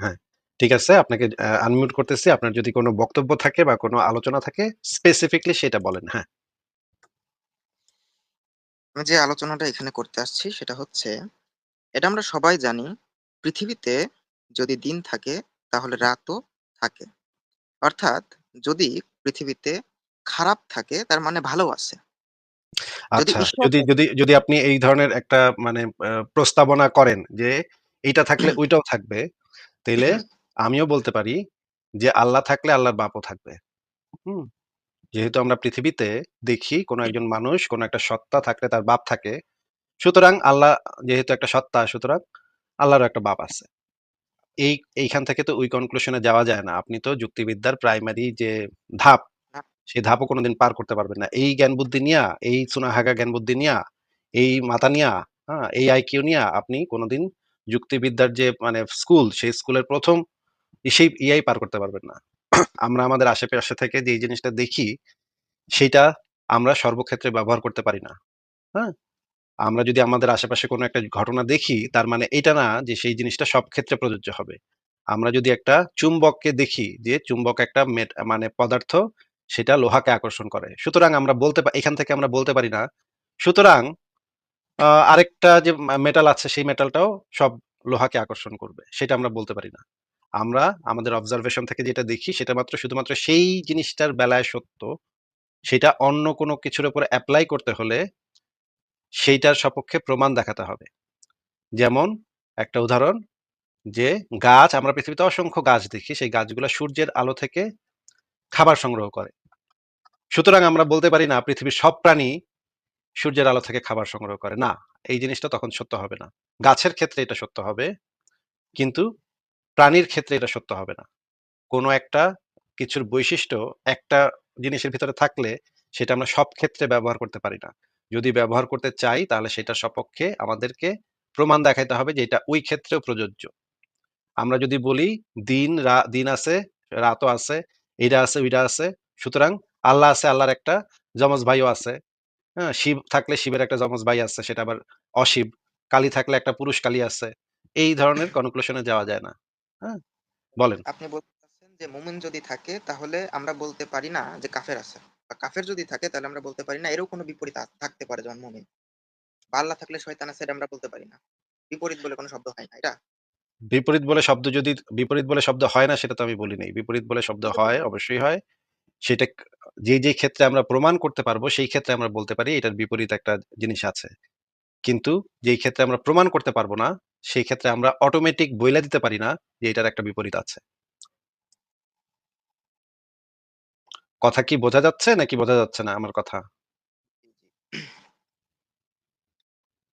হ্যাঁ, ঠিক আছে। আপনাকে আ আনমিউট করতেছি। আপনার যদি কোনো বক্তব্য থাকে বা কোনো আলোচনা থাকে স্পেসিফিকলি সেটা বলেন। হ্যাঁ। আমি যে আলোচনাটা এখানে করতে আসছি সেটা হচ্ছে, এটা আমরা সবাই জানি পৃথিবীতে যদি দিন থাকে তাহলে রাতও থাকে। অর্থাৎ যদি পৃথিবীতে খারাপ থাকে তার মানে ভালো আছে। যদি আচ্ছা, ঈশ্বর যদি থাকে যদি যদি আপনি এই ধরনের একটা মানে আ প্রস্তাবনা করেন যে এইটা থাকলে ওইটাও থাকবে, তাইলে আমিও বলতে পারি যে আল্লাহ থাকলে আল্লাহর বাপও থাকবে। হুম? যেহেতু আমরা পৃথিবীতে দেখি কোনো একজন মানুষ, কোনো একটা সত্তা থাকলে তার বাপ থাকে। সুতরাং আল্লাহ যেহেতু একটা সত্তা সুতরাং আল্লাহরও একটা বাপ আছে। এই এইখান থেকে তো ওই কনক্লুশন যাওয়া যায় না। আপনি তো যুক্তিবিদ্যার প্রাইমারি যে ধাপ, না সেই ধাপও কোনোদিন পার করতে পারবেন না। এই জ্ঞান বুদ্ধি নিয়া, এই চুনাহাগা জ্ঞান বুদ্ধি নিয়া, এই মাথা নিয়া, হ্যাঁ? এই আইকিউ নিয়া আপনি কোনদিন যুক্তিবিদ্যার যে মানে স্কুল, সেই স্কুলের ১ম সেই ইয়াই পার করতে পারবেন না। আমরা আমাদের আশেপাশে থেকে যেই জিনিসটা দেখি, সেটা আমরা সর্বক্ষেত্রে ব্যবহার করতে পারি না। হ্যাঁ? আমরা যদি আমাদের আশেপাশে কোনো একটা ঘটনা দেখি, তার মানে এটা না যে সেই জিনিসটা সব ক্ষেত্রে প্রযোজ্য হবে। আমরা যদি একটা চুম্বককে দেখি যে চুম্বক একটা মানে পদার্থ, সেটা লোহাকে আকর্ষণ করে। সুতরাং আমরা বলতে এখান থেকে আমরা বলতে পারি না। সুতরাং আরেকটা যে মেটাল আছে, সেই মেটালটাও সব লোহাকে আকর্ষণ করবে। সেটা আমরা বলতে পারি না। আমরা আমাদের অবজারভেশন থেকে যেটা দেখি, সেটা মাত্র, শুধুমাত্র সেই জিনিসটার বেলায় সত্য। সেটা অন্য কোনো কিছুর উপরে অ্যাপ্লাই করতে হলে সেইটার সপক্ষে প্রমাণ দেখাতে হবে। যেমন একটা উদাহরণ যে গাছ, আমরা পৃথিবীতে অসংখ্য গাছ দেখি। সেই গাছগুলো সূর্যের আলো থেকে খাবার সংগ্রহ করে। সুতরাং আমরা বলতে পারি না, পৃথিবীর সব প্রাণী সূর্যের আলো থেকে খাবার সংগ্রহ করে। না, এই জিনিসটা তখন সত্য হবে না। গাছের ক্ষেত্রে এটা সত্য হবে। কিন্তু প্রাণীর ক্ষেত্রে এটা সত্য হবে না। কোনো একটা কিছুর বৈশিষ্ট্য একটা জিনিসের ভিতরে থাকলে সেটা আমরা সব ক্ষেত্রে ব্যবহার করতে পারি না। যদি ব্যবহার করতে চাই তাহলে সেটা সপক্ষে আমাদেরকে প্রমাণ দেখাইতে হবে যে এটা ওই ক্ষেত্রেও প্রযোজ্য। আমরা যদি বলি দিন দিন আছে, রাতও আছে, এইটা আছে, ওইটা আছে। সুতরাং আল্লাহ আছে, আল্লাহর একটা যমজ ভাইও আছে। হ্যাঁ? শিব থাকলে শিবের একটা যমজ ভাই আছে, সেটা আবার অশিব। কালী থাকলে একটা পুরুষ কালী আছে। এই ধরনের কনক্লুশন যাওয়া যায় না। হ্যাঁ? বলেন। আপনি বলতে চাচ্ছেন যে মুমিন যদি থাকে তাহলে আমরা বলতে পারি না যে কাফের আছে। বা কাফের যদি থাকে তাহলে আমরা বলতে পারি না এরও কোনো বিপরীত থাকতে পারে যেমন মুমিন। বা আল্লাহ থাকলে শয়তান আছে এটা আমরা বলতে পারি না। বিপরীত বলে কোনো শব্দ হয় না। এটা? বিপরীত বলে শব্দ যদি বিপরীত বলে শব্দ হয় না সেটা তো আমি বলি নাই। বিপরীত বলে শব্দ হয়, অবশ্যই হয়। সেটা যে, যে ক্ষেত্রে আমরা প্রমাণ করতে পারব সেই ক্ষেত্রে আমরা বলতে পারি এটার বিপরীত একটা জিনিস আছে। কিন্তু যেই ক্ষেত্রে আমরা প্রমাণ করতে পারব না, সেই ক্ষেত্রে আমরা অটোমেটিক বইলা দিতে পারি না যে এটার একটা বিপরীত আছে। কথা কি বোঝা যাচ্ছে নাকি বোঝা যাচ্ছে না আমার কথা?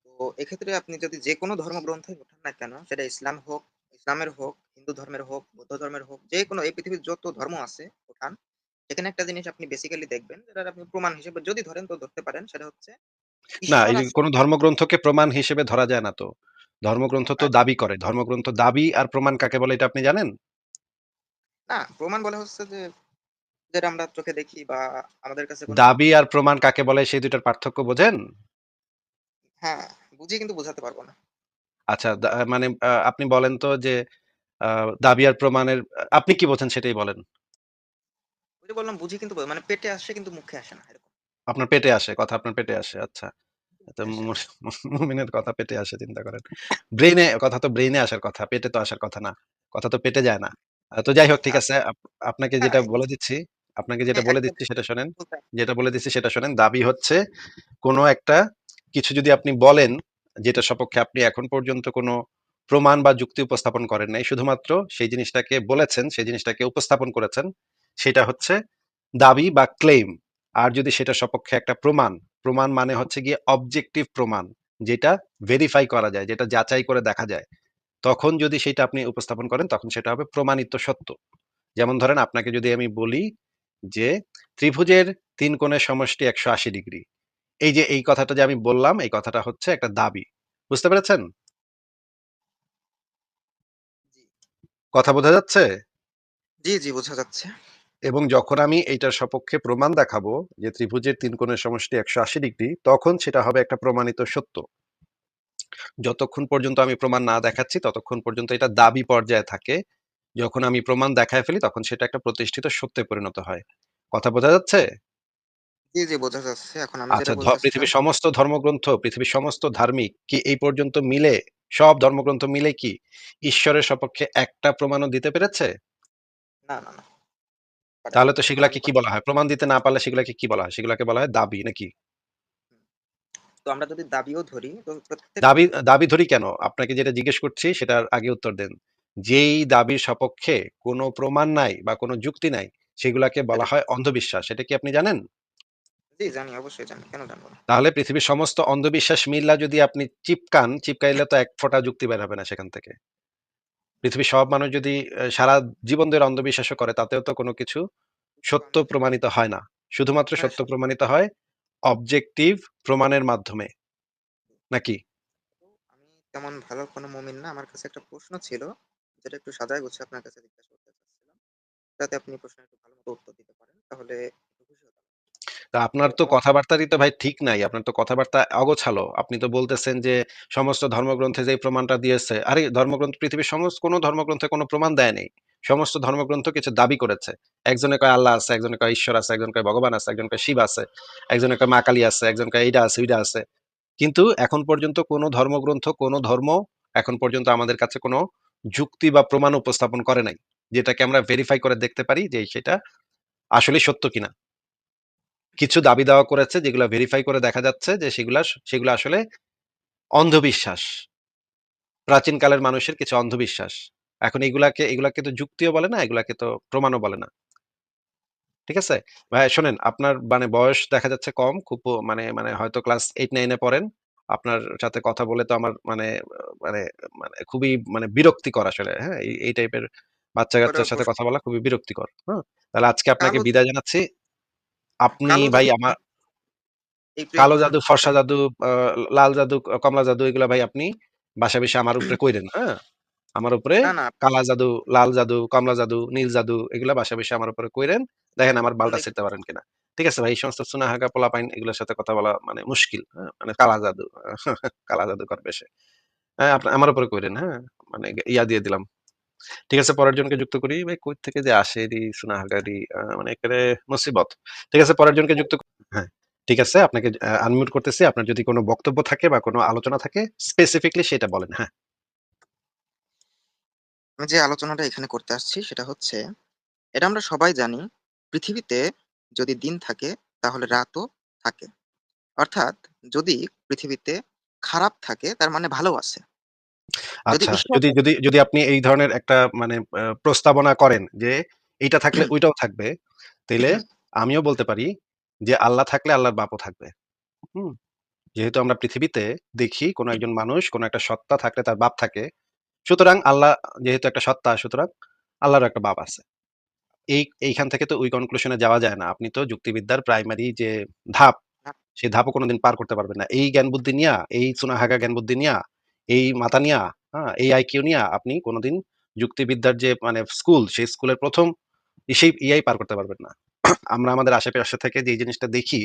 তো এক্ষেত্রে আপনি যদি যেকোনো ধর্মগ্রন্থই ওঠান না কেন, সেটা ইসলাম হোক, ইসলামের হোক, হিন্দু ধর্মের হোক, বৌদ্ধ ধর্মের হোক, যেকোনো এই পৃথিবীর যত ধর্ম আছে সেখানে একটা জিনিস আপনি বেসিক্যালি দেখবেন যেটার আপনি প্রমাণ হিসেবে যদি ধরেন তো ধরতে পারেন সেটা হচ্ছে না, ঈশ্বর এই যে কোন ধর্মগ্রন্থকে প্রমাণ হিসেবে ধরা যায় না তো। ধর্মগ্রন্থ তো আচ্ছা, দাবি করে। ধর্মগ্রন্থ দাবি আর প্রমাণ কাকে বলে এটা আপনি জানেন? না প্রমাণ বলা হচ্ছে যে যেটা আমরা চোখে দেখি বা আমাদের কাছে কোনো দাবি আর প্রমাণ কাকে বলে সেই ২ পার্থক্য বোঝেন? হ্যাঁ, বুঝিয়ে কিন্তু বোঝাতে পারব না। আচ্ছা দা মানে আ আপনি বলেন তো যে আ দাবি আর প্রমাণের আপনি কি বোঝেন সেটাই বলেন। ওই যে বললাম বুঝি কিন্তু মানে পেটে আসে কিন্তু মুখে আসে না এরকম। আপনার পেটে আসে, কথা আপনার পেটে আসে। আচ্ছা। তো মুমিনের কথা পেটে আসে চিন্তা করেন। ব্রেইনে কথা তো ব্রেইনে আসার কথা। পেটে তো আসার কথা না। কথা তো পেটে যায় না। তো যাই হোক ঠিক আছে। আপনাকে যেটা বলে দিচ্ছি আপনাকে যেটা হ্যাঁ, বলে দিচ্ছি সেটা শোনেন। যেটা বলে দিচ্ছি সেটা শোনেন। দাবি হচ্ছে কোনো একটা কিছু যদি আপনি বলেন, যেটা সপক্ষে আপনি এখন পর্যন্ত কোনো প্রমাণ বা যুক্তি উপস্থাপন করেন নাই। শুধুমাত্র সেই জিনিসটাকে বলেছেন, সেই জিনিসটাকে উপস্থাপন করেছেন। সেটা হচ্ছে দাবি বা ক্লেইম। আর যদি সেটার সপক্ষে একটা প্রমাণ, প্রমাণ মানে হচ্ছে গিয়ে অবজেক্টিভ প্রমাণ। যেটা ভেরিফাই করা যায়, যেটা যাচাই করে দেখা যায়। তখন যদি সেটা আপনি উপস্থাপন করেন তখন সেটা হবে প্রমাণিত সত্য। যেমন ধরেন আপনাকে যদি আমি বলি যে ত্রিভুজের তিন কোণের সমষ্টি ১৮০ ডিগ্রি। এই যে এই কথাটা যে আমি বললাম, এই কথাটা হচ্ছে একটা দাবি। বুঝতে পেরেছেন? কথা বোঝা যাচ্ছে? জি, জি বোঝা যাচ্ছে। এবং যখন আমি এইটার সপক্ষে প্রমাণ দেখাবো যে ত্রিভুজের তিন কোণের সমষ্টি ১৮০ ডিগ্রি, তখন সেটা হবে একটা প্রমাণিত সত্য। যতক্ষণ পর্যন্ত আমি প্রমাণ না দেখাচ্ছি ততক্ষণ পর্যন্ত এটা দাবি পর্যায়ে থাকে। যখন আমি প্রমাণ দেখায় ফেলি তখন সেটা একটা প্রতিষ্ঠিত সত্যে পরিণত হয়। কথা বোঝা যাচ্ছে? জি, জি বোঝা যাচ্ছে। এখন আমি আচ্ছা পৃথিবীর সমস্ত ধর্মগ্রন্থ, পৃথিবীর সমস্ত ধার্মিক কি এই পর্যন্ত মিলে সব ধর্মগ্রন্থ মিলে কি ঈশ্বরের সপক্ষে একটা প্রমাণও দিতে পেরেছে? না, না, না। পারেনি। তাহলে তো সেগুলাকে কি বলা হয়? প্রমাণ দিতে না পারলে সেগুলাকে কি বলা হয়? সেগুলাকে বলা হয় দাবি নাকি? তো আমরা যদি দাবিও ধরি তো দাবি দাবি ধরি কেন? আপনাকে যেটা জিজ্ঞেস করছি সেটার আগে উত্তর দেন। যেই দাবির সপক্ষে কোনো প্রমাণ নাই বা কোনো যুক্তি নাই, সেগুলাকে বলা হয় অন্ধবিশ্বাস। এটা কি আপনি জানেন? জি জানি, অবশ্যই জানি। কেন জানব না? তাহলে পৃথিবীর সমস্ত অন্ধবিশ্বাস মিল্লা যদি আপনি চিপকান, চিপকাইলে তো এক ফোঁটা যুক্তি বের হবে না সেখান থেকে। পৃথিবীর সব মানুষ যদি সারা জীবন ধরে অন্ধবিশ্বাসও করে তাতেও তো কোনো কিছু সত্য প্রমাণিত হয় না। শুধুমাত্র হ্যাঁ, সত্য প্রমাণিত হয় অবজেক্টিভ প্রমাণের মাধ্যমে। নাকি? আমি তেমন ভালো কোনো মুমিন না। আমার কাছে একটা প্রশ্ন ছিল, যেটা একটু সাজায় গুছিয়ে আপনার কাছে জিজ্ঞাসা করতে চাচ্ছিলাম। যাতে আপনি প্রশ্নের একটু ভালো মতো উত্তর দিতে পারেন। তাহলে। তা আপনার তো কথাবার্তারই তো ভাই ঠিক নাই। আপনার তো কথাবার্তা অগোছালো। আপনি তো বলতেছেন যে সমস্ত ধর্মগ্রন্থে যেই প্রমাণটা দিয়েছে। আরে ধর্মগ্রন্থ পৃথিবীর সমস্ত কোন ধর্মগ্রন্থে কোন প্রমাণ দেয় নাই। সমস্ত ধর্মগ্রন্থ কিছু দাবি করেছে। একজনে কয় আল্লাহ আছে, একজনে কয় ঈশ্বর আছে, একজন কয় ভগবান আছে, একজন কয় শিব আছে, একজনে কয় মা কালী আছে, একজন কয় এইটা আছে, ওইটা আছে। কিন্তু এখন পর্যন্ত কোন ধর্মগ্রন্থ, কোন ধর্ম এখন পর্যন্ত আমাদের কাছে কোন যুক্তি বা প্রমাণ উপস্থাপন করে নাই। যেটাকে আমরা ভেরিফাই করে দেখতে পারি যে সেটা আসলেই সত্য কিনা। কিছু দাবি দাওয়া করেছে যেগুলা ভেরিফাই করে দেখা যাচ্ছে যে সেগুলা সেগুলা আসলে অন্ধবিশ্বাস। প্রাচীন কালের মানুষের কিছু অন্ধবিশ্বাস। এখন এগুলাকে এগুলাকে তো যুক্তিও বলে না, এগুলাকে তো প্রমাণও বলে না। ঠিক আছে? ভাই শোনেন আপনার মানে বয়স দেখা যাচ্ছে কম। খুব মানে মানে হয়তো ক্লাস 8-9 এ পড়েন। আপনার সাথে কথা বলে তো আমার মানে মানে মানে খুবই মানে বিরক্তিকর আসলে, হ্যাঁ? এই টাইপের বাচ্চা-কাচ্চার সাথে কথা বলা খুবই বিরক্তিকর। হ্যাঁ? তাহলে আজকে আপনাকে বিদায় জানাচ্ছি। আপনি কালো ভাই জাদু আমা এই কালো জাদু, ফর্সা জাদু, লাল জাদু, কমলা জাদু এগুলা ভাই আপনি বাসায় বইসা আমার উপরে কইরেন, হ্যাঁ? আমার উপরে না, না কালা জাদু, লাল জাদু, কমলা জাদু, নীল জাদু এগুলা বাসায় বইসা আমার উপরে কইরেন। দেখেন আমার বালটা দেখি পারেন কিনা। ঠিক আছে ভাই? এই সমস্ত চুনাহাগা পোলাপাইন এগুলোর সাথে কথা বলা মানে মুশকিল। হ্যাঁ? মানে কালা জাদু। কালা জাদু করবে সে। হ্যাঁ, আপনি আমার উপরে কইরেন, হ্যাঁ? মানে ইয়া দিয়ে দিলাম। ঠিক আছে পরের জনকে যুক্ত করি। ভাই কই থেকে যে আসে এরি চুনাহাগারি আ মানে একেবারে মুসিবত। ঠিক আছে পরের জনকে যুক্ত হ্যাঁ, ঠিক আছে আপনাকে আনমিউট করতেছি। আপনার যদি কোন বক্তব্য থাকে বা কোন আলোচনা থাকে স্পেসিফিকলি সেটা বলেন। হ্যাঁ। আমি যে আলোচনাটা এখানে করতে আসছি সেটা হচ্ছে, এটা আমরা সবাই জানি পৃথিবীতে যদি দিন থাকে তাহলে রাতও থাকে। অর্থাৎ যদি পৃথিবীতে খারাপ থাকে তার মানে ভালো আছে। যদি আচ্ছা, যদি যদি যদি আপনি এই ধরনের একটা মানে আ প্রস্তাবনা করেন যে, এইটা থাকলে ওইটাও থাকবে, তাইলে আমিও বলতে পারি যে, আল্লাহ থাকলে আল্লাহর বাপও থাকবে। হুম? যেহেতু আমরা পৃথিবীতে দেখি কোন একজন মানুষ, কোন একটা সত্তা থাকলে তার বাপ থাকে। সুতরাং আল্লাহ যেহেতু একটা সত্তা, সুতরাং আল্লাহরও একটা বাপ আছে। এই এইখান থেকে তো ওই কনক্লুশন এ যাওয়া যায় না। আপনি তো যুক্তিবিদ্যার প্রাইমারি যে ধাপ, সেই ধাপও কোনদিন পার করতে পারবেন না। এই জ্ঞান বুদ্ধি নিয়া, এই চুনাহাগা জ্ঞান বুদ্ধি নিয়া, এই মাথা নিয়া, হ্যাঁ? এই আইকিউ নিয়া আপনি কোনদিন যুক্তিবিদ্যার যে মানে স্কুল, সেই স্কুলের ১ম সেই ইয়াই পার করতে পারবেন না। আমরা আমাদের আশেপাশে থেকে যে জিনিসটা দেখি,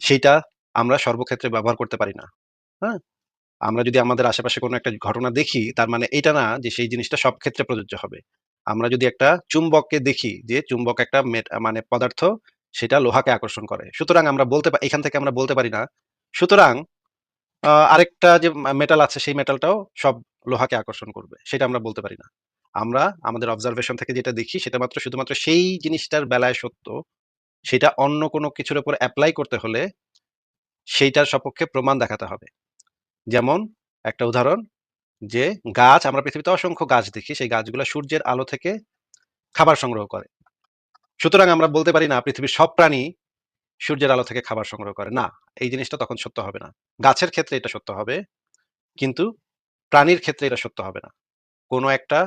সেইটা আমরা সর্বক্ষেত্রে ব্যবহার করতে পারি না। হ্যাঁ? আমরা যদি আমাদের আশেপাশে কোনো একটা ঘটনা দেখি, তার মানে এটা না যে সেই জিনিসটা সব ক্ষেত্রে প্রযোজ্য হবে। আমরা যদি একটা চুম্বককে দেখি যে চুম্বক একটা মানে পদার্থ, সেটা লোহাকে আকর্ষণ করে। সুতরাং আমরা বলতে এখান থেকে আমরা বলতে পারি না। সুতরাং আরেকটা যে মেটাল আছে, সেই মেটালটাও সব লোহাকে আকর্ষণ করবে। সেটা আমরা বলতে পারি না। আমরা আমাদের অবজারভেশন থেকে যেটা দেখি, সেটা মাত্র শুধুমাত্র সেই জিনিসটার বেলায় সত্য। সেটা অন্য কোনো কিছুর উপর অ্যাপ্লাই করতে হলে সেইটার সপক্ষে প্রমাণ দেখাতে হবে। যেমন একটা উদাহরণ যে গাছ, আমরা পৃথিবীতে অসংখ্য গাছ দেখি। সেই গাছগুলো সূর্যের আলো থেকে খাবার সংগ্রহ করে। সুতরাং আমরা বলতে পারি না, পৃথিবীর সব প্রাণী সূর্যের আলো থেকে খাবার সংগ্রহ করে। না, এই জিনিসটা তখন সত্য হবে না। গাছের ক্ষেত্রে এটা সত্য হবে। কিন্তু প্রাণীর ক্ষেত্রে এটা সত্য হবে না। কোনো একটা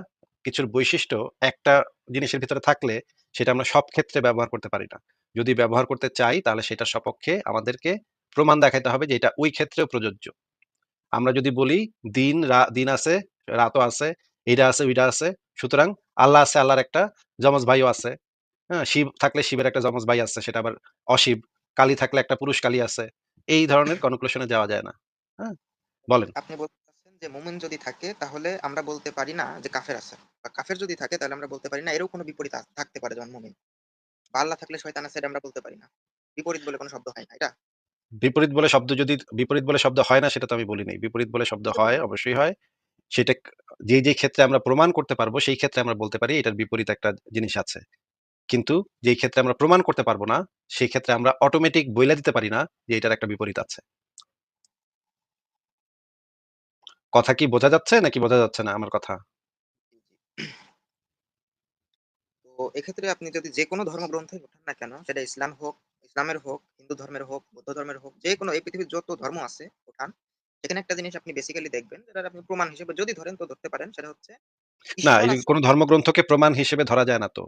কিছুর বৈশিষ্ট্য একটা জিনিসের ভিতরে থাকলে সেটা আমরা সব ক্ষেত্রে ব্যবহার করতে পারি না। যদি ব্যবহার করতে চাই তাহলে সেটার সপক্ষে আমাদেরকে প্রমাণ দেখাইতে হবে যে এটা ওই ক্ষেত্রেও প্রযোজ্য। আমরা যদি বলি দিন দিন আছে, রাতও আছে, এইটা আছে, ওইটা আছে। সুতরাং আল্লাহ আছে, আল্লাহর একটা যমজ ভাইও আছে। হ্যাঁ? শিব থাকলে শিবের একটা যমজ ভাই আছে, সেটা আবার অশিব। কালী থাকলে একটা পুরুষ কালী আছে। এই ধরনের কনক্লুশন যাওয়া যায় না। হ্যাঁ? বলেন। আপনি বলতে যে মুমিন যদি থাকে তাহলে আমরা বলতে পারি না যে কাফের আছে। বা কাফের যদি থাকে তাহলে আমরা বলতে পারি না এরও কোনো বিপরীত থাকতে পারে যেমন মুমিন। বা আল্লাহ থাকলে শয়তান আছে এটা আমরা বলতে পারি না। বিপরীত বলে কোনো শব্দ হয় না, এটা? বিপরীত বলে শব্দ যদি বিপরীত বলে শব্দ হয় না সেটা তো আমি বলি নাই। বিপরীত বলে শব্দ হয়, অবশ্যই হয়। সেটা যে, যে ক্ষেত্রে আমরা প্রমাণ করতে পারব সেই ক্ষেত্রে আমরা বলতে পারি এটার বিপরীত একটা জিনিস আছে। কিন্তু যেই ক্ষেত্রে আমরা প্রমাণ করতে পারব না, সেই ক্ষেত্রে আমরা অটোমেটিক বইলা দিতে পারি না যে এটার একটা বিপরীত আছে। কথা কি বোঝা যাচ্ছে নাকি বোঝা যাচ্ছে না আমার কথা? তো এক্ষেত্রে আপনি যদি যেকোনো ধর্মগ্রন্থই ওঠান না কেন, সেটা ইসলাম হোক, ইসলামের হোক, হিন্দু ধর্মের হোক, বৌদ্ধ ধর্মের হোক, যেকোনো এই পৃথিবীর যত ধর্ম আছে ওঠান। সেখানে একটা জিনিস আপনি বেসিক্যালি দেখবেন যেটার আপনি প্রমাণ হিসেবে যদি ধরেন তো ধরতে পারেন সেটা হচ্ছে না। কোন ধর্মগ্রন্থকে প্রমাণ হিসেবে ধরা যায় না তো।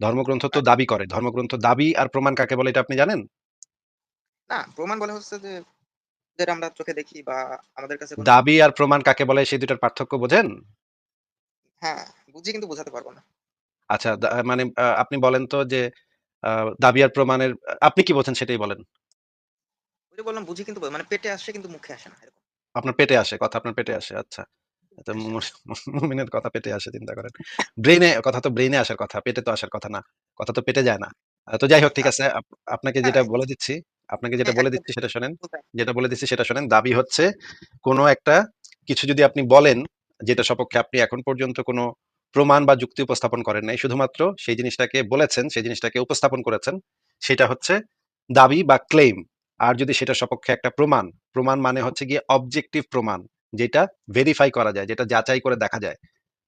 ধর্মগ্রন্থ তো আচ্ছা। দাবি করে। ধর্মগ্রন্থ দাবি আর প্রমাণ কাকে বলে এটা আপনি জানেন? না, প্রমাণ বলা হচ্ছে যে, যেটা আমরা চোখে দেখি বা আমাদের কাছে দাবি আর প্রমাণ কাকে বলে সেই ২ টার পার্থক্য বোঝেন? হ্যাঁ, বুঝি কিন্তু বোঝাতে পারব না। আচ্ছা মানে আপনি বলেন তো যে দাবি আর প্রমাণের আপনি কি বোঝেন সেটাই বলেন। বললাম বুঝি কিন্তু মানে পেটে আসে কিন্তু মুখে আসে না এরকম। আপনার পেটে আসে, কথা আপনার পেটে আসে। আচ্ছা। মুমিনের কথা পেটে আসে চিন্তা করেন। ব্রেইনে কথা তো ব্রেইনে আসার কথা, পেটে তো আসার কথা না। কথা তো পেটে যায় না। তো যাই হোক ঠিক আছে। আচ্ছা। আপনাকে হ্যাঁ, যেটা বলে দিচ্ছি আপনাকে মানে যেটা বলে দিচ্ছি সেটা শোনেন। যেটা বলে দিচ্ছি সেটা শোনেন। দাবি হচ্ছে কোন একটা কিছু যদি আপনি বলেন, যেটা সপক্ষে আপনি এখন পর্যন্ত কোনো প্রমাণ বা যুক্তি উপস্থাপন করেন নাই। শুধুমাত্র সেই জিনিসটাকে বলেছেন, সেই জিনিসটাকে উপস্থাপন করেছেন। সেটা হচ্ছে দাবি বা ক্লেইম। আর যদি সেটা সপক্ষে একটা প্রমাণ, প্রমাণ মানে হচ্ছে গিয়ে অবজেক্টিভ প্রমাণ। যেটা ভেরিফাই করা যায়, যেটা যাচাই করে দেখা যায়।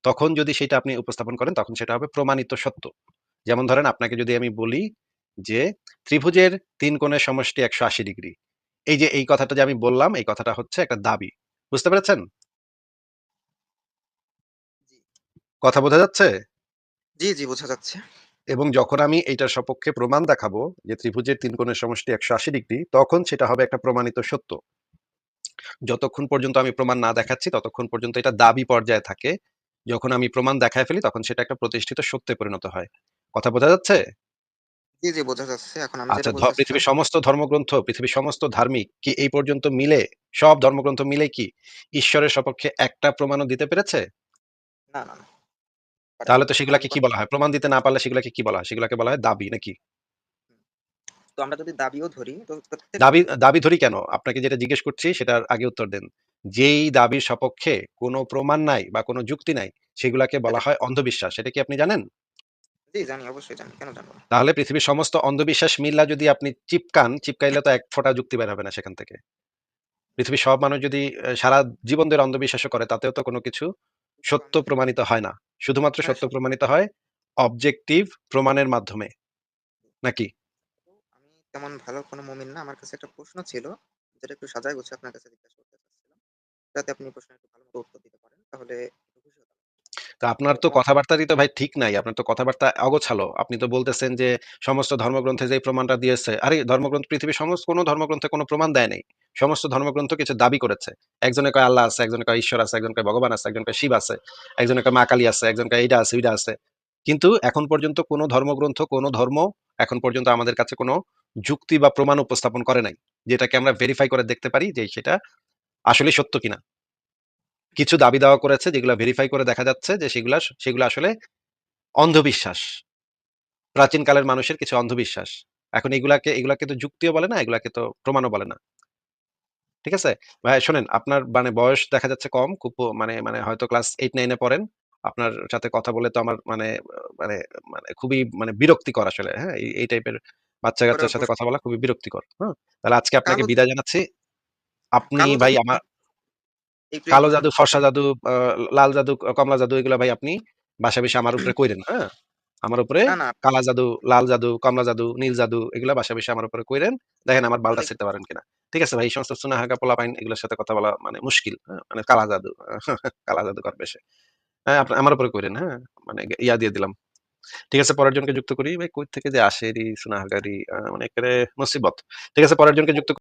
তখন যদি সেটা আপনি উপস্থাপন করেন তখন সেটা হবে প্রমাণিত সত্য। যেমন ধরেন আপনাকে যদি আমি বলি যে ত্রিভুজের ৩ কোণের সমষ্টি ১৮০ ডিগ্রি। এই যে এই কথাটা যে আমি বললাম এই কথাটা হচ্ছে একটা দাবি। বুঝতে পেরেছেন? কথা বোঝা যাচ্ছে? জি, জি বোঝা যাচ্ছে। এবং যখন আমি এইটার সপক্ষে প্রমাণ দেখাবো যে ত্রিভুজের তিন কোণের সমষ্টি ১৮০ ডিগ্রি তখন সেটা হবে একটা প্রমাণিত সত্য। যতক্ষণ পর্যন্ত আমি প্রমাণ না দেখাচ্ছি ততক্ষণ পর্যন্ত এটা দাবি পর্যায়ে থাকে। যখন আমি প্রমাণ দেখায় ফেলি তখন সেটা একটা প্রতিষ্ঠিত সত্যে পরিণত হয়। কথা বোঝা যাচ্ছে? জি, জি বোঝা যাচ্ছে। এখন আমি আচ্ছা যেটা পৃথিবীর সমস্ত ধর্মগ্রন্থ, পৃথিবীর সমস্ত ধার্মিক কি এই পর্যন্ত মিলে সব ধর্মগ্রন্থ মিলে কি ঈশ্বরের সপক্ষে একটা প্রমাণও দিতে পেরেছে? না। তাহলে তো সেগুলাকে কি বলা হয়? প্রমাণ দিতে না পারলে সেগুলাকে কি বলা হয়? সেগুলাকে বলা হয় দাবি নাকি? তো আমরা যদি দাবিও ধরি তো দাবি দাবি ধরি কেন? আপনাকে যেটা জিজ্ঞেস করছি সেটার আগে উত্তর দেন। যেই দাবির সপক্ষে কোন প্রমাণ নাই বা কোন যুক্তি নাই সেগুলাকে বলা হয় অন্ধবিশ্বাস। সেটা কি আপনি জানেন? জি, জানি অবশ্যই জানি। কেন জানব তাহলে পৃথিবীর সমস্ত অন্ধবিশ্বাস মিল্লা যদি আপনি চিপকান, চিপকাইলে তো এক ফোঁটা যুক্তি বের হবে না সেখান থেকে। পৃথিবীর সব মানুষ যদি সারা জীবন ধরে অন্ধবিশ্বাসও করে তাতেও তো কোনো কিছু সত্য প্রমাণিত হয় না। শুধুমাত্র সত্য প্রমাণিত হয় অবজেক্টিভ প্রমাণের মাধ্যমে। নাকি? তেমন ভালো কোনো মুমিন না। আমার কাছে একটা প্রশ্ন ছিল, যেটা একটু সাজায় গুছিয়ে আপনার কাছে জিজ্ঞাসা করতে চাচ্ছিলাম। যাতে আপনি প্রশ্নের একটু ভালো উত্তর দিতে পারেন। তাহলে একটু খুশি হতাম। তো আপনার তো কথাবার্তারই তো ভাই ঠিক নাই। আপনার তো কথাবার্তা অগোছালো। আপনি তো বলতেছেন যে সমস্ত ধর্মগ্রন্থে যে প্রমাণটা দিয়েছে। আরে ধর্মগ্রন্থ পৃথিবীর সমস্ত কোন ধর্মগ্রন্থে কোনো প্রমাণ দেয় নাই। সমস্ত ধর্মগ্রন্থ কিছু দাবি করেছে। একজনে কয় আল্লাহ আছে, একজনে কয় ঈশ্বর আছে, একজন কয় ভগবান আছে, একজন কয় শিব আছে, একজনে কয় মা কালী আছে, একজন কয় এইটা আছে, ওইটা আছে। কিন্তু এখন পর্যন্ত কোনো ধর্মগ্রন্থ, কোন ধর্ম এখন পর্যন্ত আমাদের কাছে কোন যুক্তি বা প্রমাণ উপস্থাপন করে নাই। যেটাকে আমরা ভেরিফাই করে দেখতে পারি যে সেটা আসলে সত্য কিনা। কিছু দাবি দাওয়া করেছে যেগুলো ভেরিফাই করে দেখা যাচ্ছে যে সেগুলা সেগুলা আসলে অন্ধবিশ্বাস। প্রাচীন কালের মানুষের কিছু অন্ধবিশ্বাস। এখন এগুলাকে এগুলাকে তো যুক্তিও বলে না, এগুলাকে তো প্রমাণও বলে না। ঠিক আছে? ভাই শোনেন আপনার মানে বয়স দেখা যাচ্ছে কম। খুব মানে মানে হয়তো ক্লাস 8-9 এ পড়েন। আপনার সাথে কথা বলে তো আমার মানে মানে মানে খুবই মানে বিরক্তিকর আসলে, হ্যাঁ? এই এই টাইপের বাচ্চা-কাচ্চার সাথে কথা বলা খুবই বিরক্তিকর। হুম? তাহলে আজকে আপনাকে বিদায় জানাচ্ছি। আপনি কালো ভাই জাদু আমা এই কালো জাদু, ফর্সা জাদু, লাল জাদু, কমলা জাদু এগুলা ভাই আপনি বাসা বইসা আমার উপরে কইরেন, হ্যাঁ? আমার উপরে না, না কালা জাদু, লাল জাদু, কমলা জাদু, নীল জাদু এগুলা বাসা বেশি আমার উপরে কইরেন। দেখেন আমার বালটা বললে পারেন কিনা। ঠিক আছে ভাই? এই সমস্ত চুনাহাগা পোলাপাইন এগুলোর সাথে কথা বলা মানে মুশকিল। হ্যাঁ? মানে কালা জাদু, কালা জাদুকর বেশে। হ্যাঁ, আমার উপরে করেন হ্যাঁ? মানে ইয়া দিয়ে দিলাম। ঠিক আছে পরের জনকে যুক্ত করি। ভাই কই থেকে যে আসে চুনাহাগারি আহ, মানে একেবারে মুসিবত। ঠিক আছে পরের জনকে যুক্ত